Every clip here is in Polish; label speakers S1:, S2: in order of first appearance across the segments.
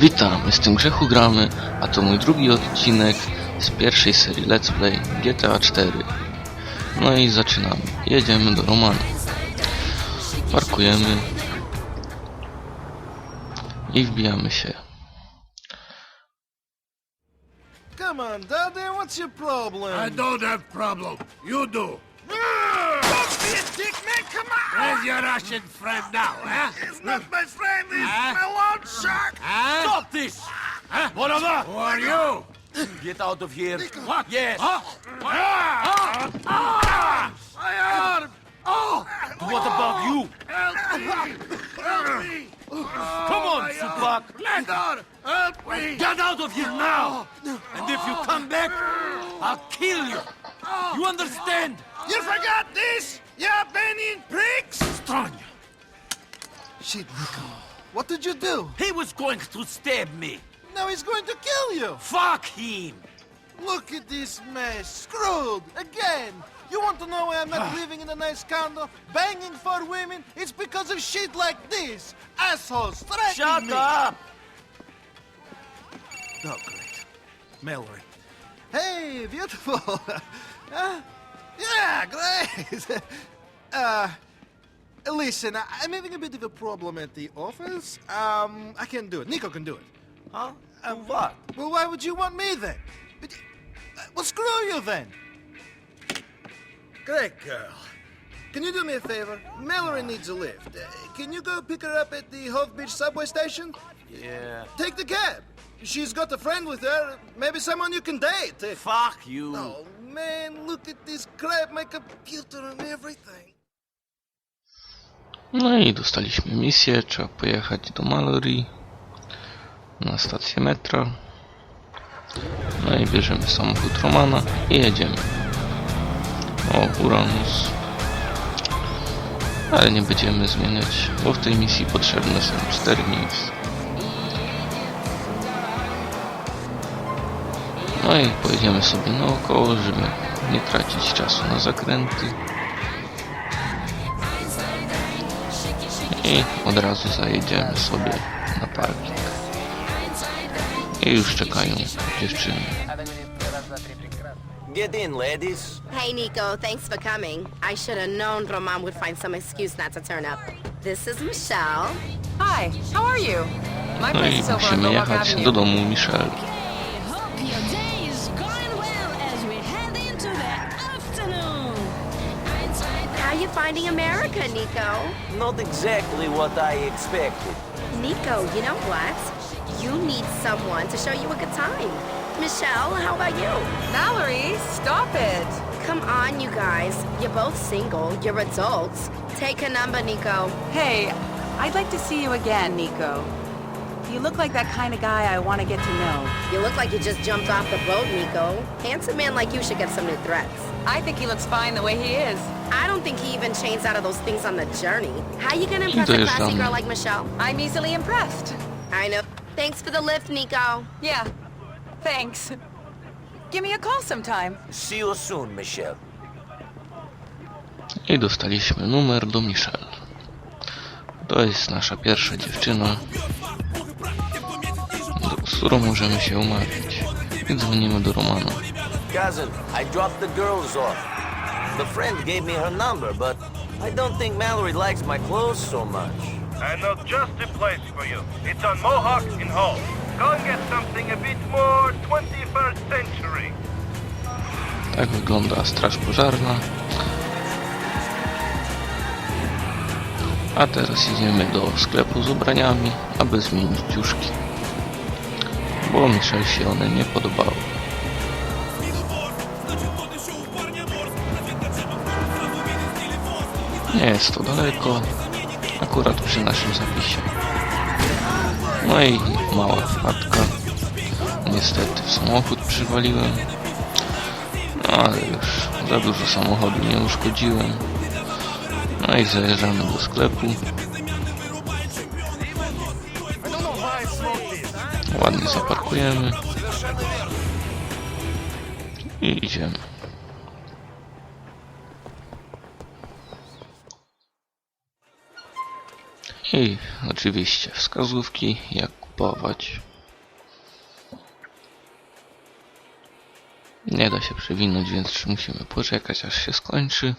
S1: Witam, jestem Grzechu Gramy, a to mój drugi odcinek z pierwszej serii Let's Play GTA 4. No i zaczynamy. Jedziemy do Romana. Parkujemy. I wbijamy się.
S2: Come on, Daddy, what's your problem?
S3: I don't have problem. You do.
S2: Don't be a dick, man, come on!
S3: Where's your Russian friend now, huh?
S2: He's not my friend, he's
S3: Huh?
S2: my lawn shark!
S3: Huh?
S4: Stop this!
S3: Huh?
S4: What of that?
S3: Who are you?
S4: Get out of here.
S3: What?
S4: Yes.
S3: Huh? Ah! Ah!
S2: My arm!
S3: Oh!
S4: What about you?
S3: Help me! Help me!
S4: Come on,
S3: My arm! Help me!
S4: Get out of here now! And if you come back, I'll kill you. You understand?
S2: You forgot this? You Benin pricks?
S4: Stranya.
S2: Shit, Nico. What did you do?
S4: He was going to stab me.
S2: Now he's going to kill you!
S4: Fuck him.
S2: Look at this mess! Screwed! Again! You want to know why I'm not living in a nice condo, banging for women? It's because of shit like this! Assholes threatening
S4: Shut
S2: me!
S4: up.
S2: Oh, great. Mallory. Hey, beautiful. uh, yeah, great. uh, listen, I- I'm having a bit of a problem at the office. Um, I can't do it. Nico can do it.
S4: Huh? And what?
S2: Well, why would you want me then? But, uh, Well, screw you then. Great girl. Can you do me a favor? Mallory needs a lift. Uh, can you go pick her up at the Hove Beach subway station?
S4: Yeah.
S2: Take the cab. She's got a friend with her. Maybe someone you can date. Uh,
S4: Fuck you.
S2: Oh man, look at this crap, my computer and everything.
S1: No i dostaliśmy misję. Trzeba pojechać do Mallory. Na stację metra. No i bierzemy samochód Romana i jedziemy. O, Uranus. Ale nie będziemy zmieniać, bo w tej misji potrzebne są 4 miejsca. No i pojedziemy sobie naokoło, żeby nie tracić czasu na zakręty. I od razu zajedziemy sobie na parking. I już czekają dziewczyny.
S4: Get in, ladies.
S5: Hey, Nico, thanks for coming. I should have known Roman would find some excuse not to turn up. This is Michelle.
S6: Hi, how are you? My
S1: No i musimy jechać do domu Michelle.
S5: Finding America, Nico?
S4: Not exactly what I expected.
S5: Nico, you know what? You need someone to show you a good time. Michelle, how about you?
S6: Mallory, stop it.
S5: Come on, you guys. You're both single. You're adults. Take a number, Nico.
S6: Hey, I'd like to see you again, Nico. You look like that kind of guy I want to get to know.
S5: You look like you just jumped off the boat, Nico. Handsome man like you should get some new threats.
S6: I think he looks fine the way he is.
S5: I don't think he even changed out of those things on the journey. How you gonna impress a classy girl like Michelle?
S6: I'm easily impressed.
S5: I know. Thanks for the lift, Nico.
S6: Yeah, thanks. Give me a call sometime.
S4: See you soon, Michelle.
S1: I dostaliśmy numer do Michelle. To jest nasza pierwsza dziewczyna, do- z którą możemy się umawiać. I dzwonimy do Romana.
S4: Cousin, I dropped the girls off. The friend gave me her number, but I don't think Mallory likes my clothes so much.
S7: I know just the place for you. It's on Mohawk in Hall. Go and get something a bit more 21st century.
S1: Tak wygląda straż pożarna. A teraz idziemy do sklepu z ubraniami, aby zmienić ciuszki. Bo Michelle się one nie podobały. Nie jest to daleko, akurat przy naszym zapisie. No i mała wpadka. Niestety w samochód przywaliłem. No ale już za dużo samochodu nie uszkodziłem. No i zajeżdżamy do sklepu. Ładnie zaparkujemy. I oczywiście wskazówki jak kupować. Nie da się przewinąć, więc musimy poczekać aż się skończy.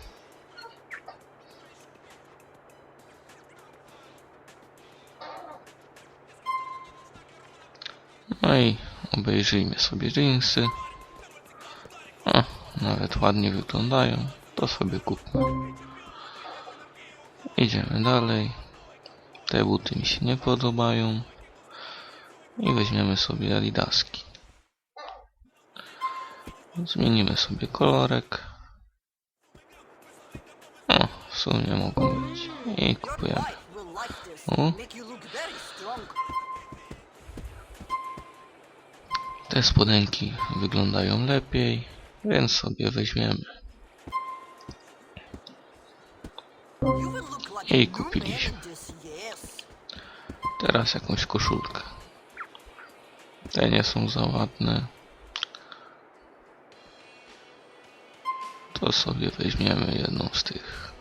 S1: No i obejrzyjmy sobie jeansy. O, nawet ładnie wyglądają. To sobie kupmy. Idziemy dalej. Te buty mi się nie podobają. I weźmiemy sobie adidaski. Zmienimy sobie kolorek. O, w sumie mogą być. I kupujemy. O. Te spodenki wyglądają lepiej, więc sobie weźmiemy. I kupiliśmy. Teraz jakąś koszulkę. Te nie są za ładne. To sobie weźmiemy jedną z tych.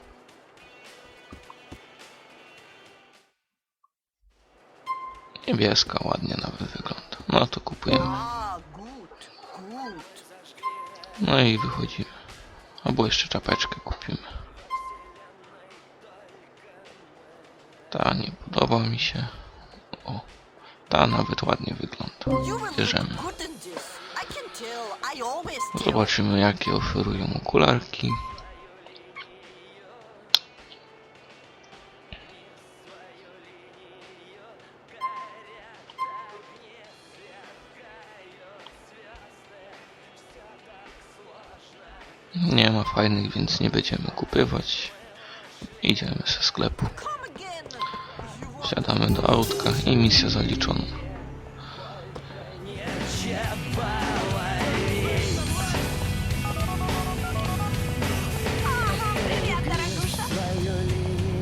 S1: Niebieska ładnie nawet wygląda. No to kupujemy. No i wychodzimy. Albo jeszcze czapeczkę kupimy. Ta nie podoba mi się. O, ta nawet ładnie wygląda. Bierzemy. Zobaczymy jakie oferują okularki. Nie ma fajnych, więc nie będziemy kupywać. Idziemy ze sklepu. Wsiadamy do autka i misja zaliczona.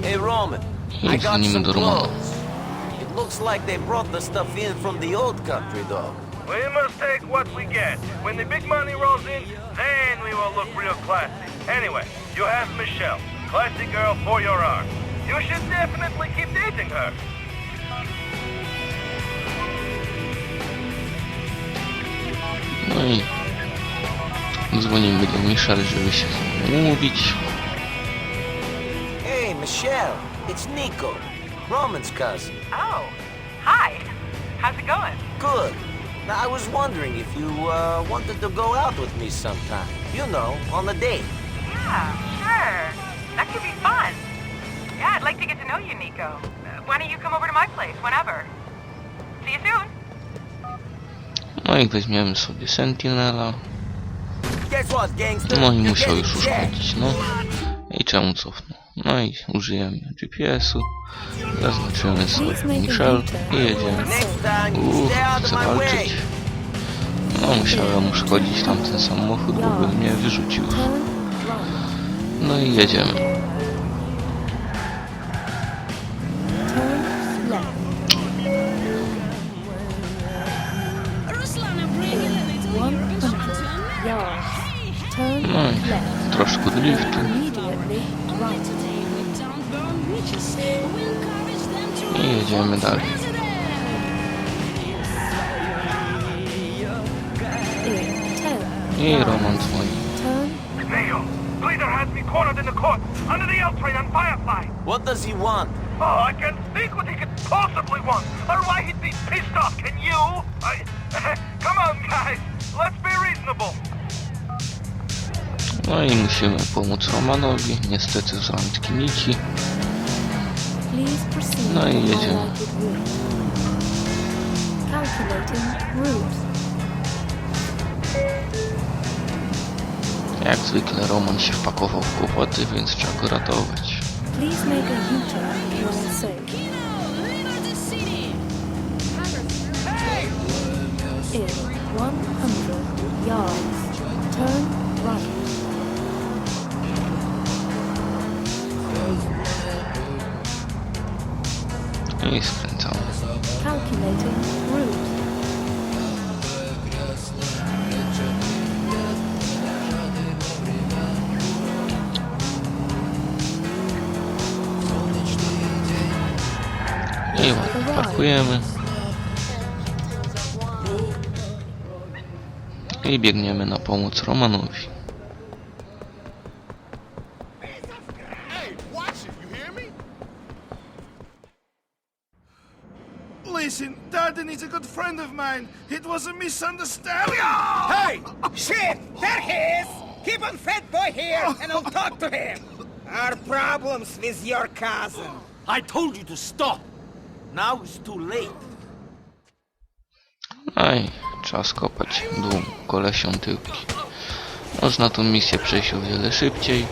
S4: Hey, Roman.
S1: I
S4: got some clothes. It looks like they brought the stuff in from the old country, though.
S7: We must take what we get. When the big money rolls in, then we will look real classy. Anyway, you have Michelle. Classy girl for your art. You should definitely keep dating her.
S1: No i dzwonimy do Michelle, żeby się z nią umówić.
S4: Hey, Michelle. It's Nico, Roman's cousin.
S6: Oh, hi. How's it going?
S4: Good. Now, I was wondering if you uh, wanted to go out with me sometime. You know, on a date.
S6: Yeah, sure. That could be fun. Yeah, I'd like to get to know you, Nico. Uh, why don't you come over to my place whenever? See you soon.
S1: No i weźmiemy sobie Sentinela.
S4: Guess what, gangster?
S1: No i
S4: You're
S1: musiał
S4: getting
S1: już
S4: jacked.
S1: uszkodzić, no. I czemu cofnął? No i użyjemy GPS-u. Zaznaczymy sobie Michelle i jedziemy.
S4: Next time, stay out of
S1: chcę
S4: my way.
S1: walczyć. No musiałem uszkodzić tamten samochód, bo by mnie wyrzucił. No i jedziemy. I jedziemy dalej.
S8: president.
S1: I Roman dzwoni.
S7: Neo, Leader has me cornered in the court under the L train on Firefly.
S4: What does he want?
S7: Oh, I can't think what he could possibly want, or why he'd be pissed off. Can you? I... Come on, guys. Let's be reasonable.
S1: No i musimy pomóc Romanowi. Niestety z rączki Niki.
S9: No i jedziemy.
S1: Jak zwykle Roman się wpakował w kłopoty, więc trzeba go ratować.
S9: In 100 yards, turn right.
S1: I skręcam.
S9: Calculating.
S1: I ładnie parkujemy. I biegniemy na pomoc Romanowi.
S2: Listen, Darden is a good friend of mine. It was a misunderstanding.
S3: Hey! Shit! There he is! Keep on fat boy here, and I'll talk to him. Our problems with your cousin.
S4: I told you to stop. Now it's too late.
S1: I trzeba skopać dół kolesią tyłki. Można tą misję przejść o wiele szybciej,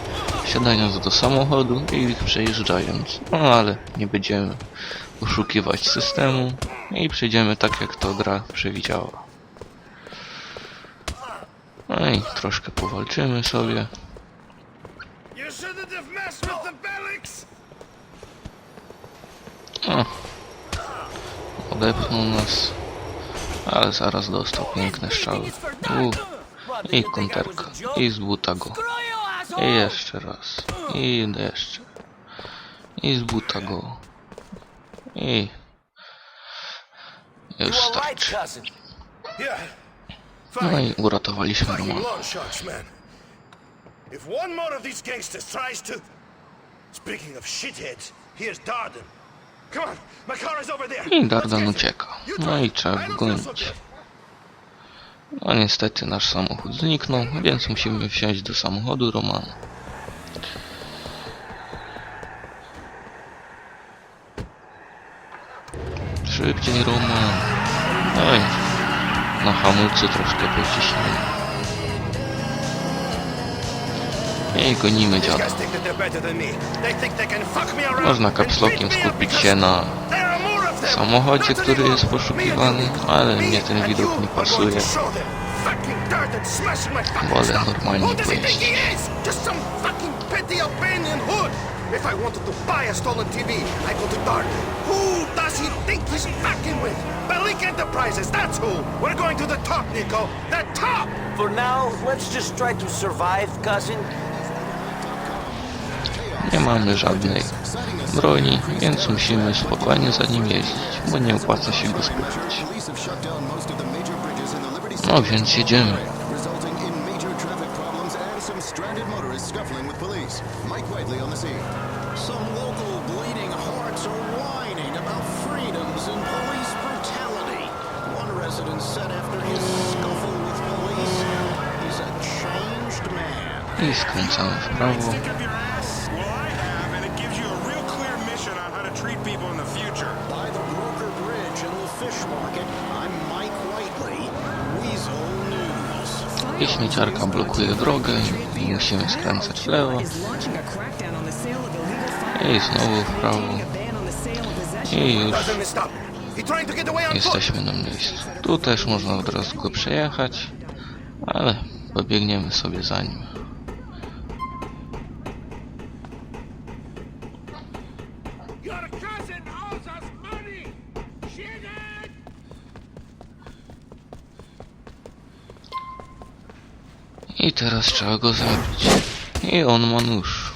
S1: wsiadając do samochodu i ich przejeżdżając. No ale nie będziemy oszukiwać systemu i przejdziemy tak jak to gra przewidziała. No i troszkę powalczymy sobie.
S3: You shouldn't have messed with the Belix!
S1: O, odepchnął nas, ale zaraz dostał piękne strzały. I konterka, i z buta go. I jeszcze raz, i jeszcze. I z buta go. I... Już starczy. No i uratowaliśmy Roman.
S3: long shots, man. If one more of these gangsters tries to... Speaking of shitheads, here's Darden. Come on, my car is over there.
S1: I
S3: get
S1: ucieka. No i trzeba go gonić. No niestety nasz samochód zniknął, więc musimy wsiąść do samochodu Romana. Szybciej Roman. Oj, na hamulcu troszkę pociśnij. I gonimy dziada. Można kapslokiem skupić się na samochodzie, który jest poszukiwany, ale mnie ten widok nie pasuje. Wolę normalnie pojeździć.
S3: If I wanted to buy a stolen TV, I go to Darden. Who does he think he's fucking with? Balik Enterprises, that's who. We're going to the top, Nico. The top!
S4: For now, let's just try to survive, cousin.
S1: Nie mamy żadnej broni, więc musimy spokojnie za nim jeździć, bo nie opłaca się go skupić. No więc jedziemy.
S10: Stranded motorists scuffling with police. Mike Whiteley on the scene. Some local bleeding hearts are whining about freedoms and police brutality. One resident said after his scuffle with police, he's a changed man.
S1: I skręcamy w prawo.
S11: I
S1: śmieciarka blokuje drogę i musimy skręcać w lewo. I znowu w prawo. I już jesteśmy na miejscu. Tu też można od razu go przejechać, ale pobiegniemy sobie za nim. Teraz trzeba go zabić. I on ma nóż.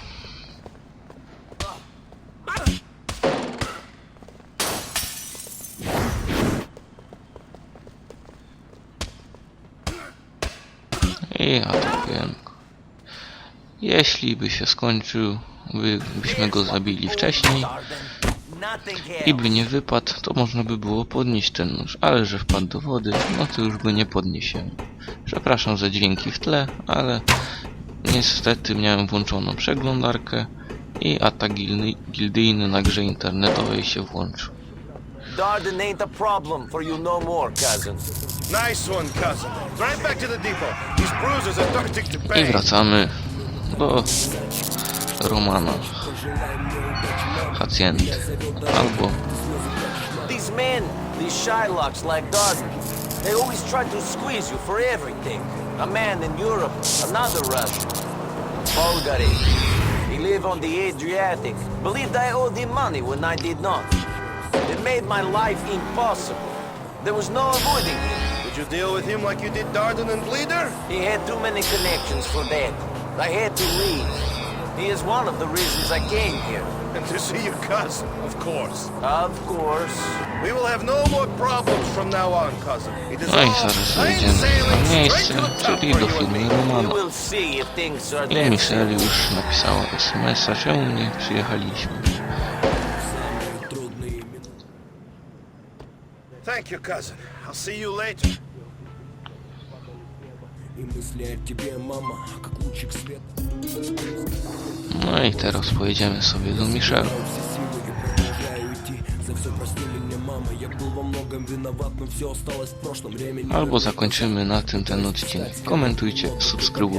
S1: I atakujemy go. Jeśli by się skończył, by, byśmy go zabili wcześniej i by nie wypadł, to można by było podnieść ten nóż, ale że wpadł do wody, no to już go nie podniesiemy. Przepraszam za dźwięki w tle, ale niestety miałem włączoną przeglądarkę i atak gildy- gildyjny na grze internetowej się włączył.
S4: Darden ain't a problem for you no more, cousin.
S3: Nice one, cousin. Drive back to the depot. These bruises are starting to
S1: I
S3: pay.
S1: wracamy do Romana. Hacjenty. Albo
S4: These men, these Shylocks like Darden, they always try to squeeze you for everything. A man in Europe, another Russian. Bulgari. He lived on the Adriatic. Believed I owed him money when I did not. It made my life impossible. There was no avoiding him.
S3: Did you deal with him like you did Darden and Bleeder?
S4: He had too many connections for that. I had to leave. He is one of the reasons I came here.
S3: And to see your cousin, of course.
S4: Of course.
S3: We will have no more problems from now on, cousin. It is
S1: No i
S3: all
S1: zaraz
S3: plain
S1: jedziemy
S3: sailing
S1: na miejsce,
S3: straight to the top
S1: czyli
S3: for
S1: do
S3: you and
S1: firmy
S3: me.
S4: You
S1: Romana.
S4: will see if things are
S1: I
S4: that
S1: Michelle już napisała SMS-a, czemu nie przyjechaliśmy.
S3: Thank you, cousin. I'll see you later.
S1: No i teraz pojedziemy sobie do Michelle. Albo zakończymy na tym ten odcinek. Komentujcie, subskrybujcie.